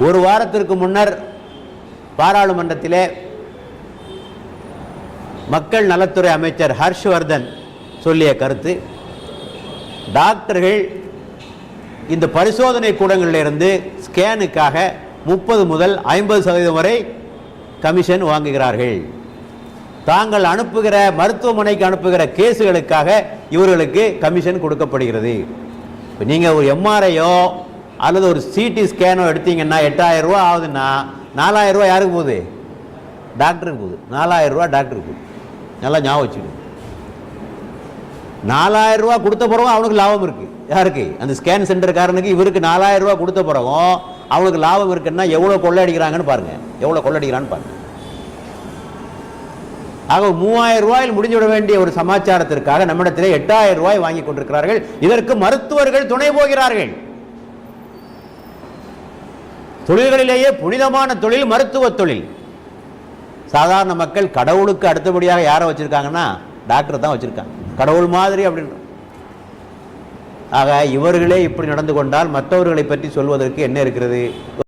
ஒரு வாரத்திற்கு முன்னர் பாராளுமன்றத்திலே மக்கள் நலத்துறை அமைச்சர் ஹர்ஷ்வர்தன் சொல்லிய கருத்து டாக்டர்கள் இந்த பரிசோதனை கூடங்களிலிருந்து ஸ்கேனுக்காக முப்பது முதல் ஐம்பது சதவீதம் வரை கமிஷன் வாங்குகிறார்கள். தாங்கள் அனுப்புகிற மருத்துவமனைக்கு அனுப்புகிற கேஸுகளுக்காக இவர்களுக்கு கமிஷன் கொடுக்கப்படுகிறது. இப்போ நீங்கள் ஒரு எம்ஆர்ஐயோ அல்லது ஒரு சிடி ஸ்கேனோ எடுத்தீங்கன்னா எட்டாயிரம் ரூபா ஆகுதுன்னா நாலாயிரம் ரூபா யாருக்கு போகுது? டாக்டருக்கு போகுது. நாலாயிரம் ரூபா டாக்டருக்கு போகுது. நல்லா ஞாபகம் வச்சுக்கணும் நாலாயிரம் ரூபா கொடுத்த பிறகும் அவனுக்கு லாபம் இருக்கு. யாருக்கு? அந்த ஸ்கேன் சென்டர்காரனுக்கு இவருக்கு நாலாயிரம் ரூபா கொடுத்த பிறகும் அவனுக்கு லாபம் இருக்குன்னா எவ்வளோ கொள்ளடிக்கிறாங்கன்னு பாருங்க. எவ்வளோ கொள்ளடிக்கிறான்னு பாருங்க. ஆக மூவாயிரம் ரூபாயில் முடிந்துவிட வேண்டிய ஒரு சமாச்சாரத்திற்காக நம்மிடத்திலே எட்டாயிரம் ரூபாய் வாங்கி கொண்டிருக்கிறார்கள். இதற்கு மருத்துவர்கள் துணை போகிறார்கள். தொழில்களிலேயே புனிதமான தொழில் மருத்துவ தொழில். சாதாரண மக்கள் கடவுளுக்கு அடுத்தபடியாக யாரை வச்சிருக்காங்கன்னா டாக்டர் தான் வச்சிருக்காங்க. கடவுள் மாதிரி அப்படின்ற ஆக இவர்களே இப்படி நடந்து கொண்டால் மற்றவர்களை பற்றி சொல்வதற்கு என்ன இருக்கிறது?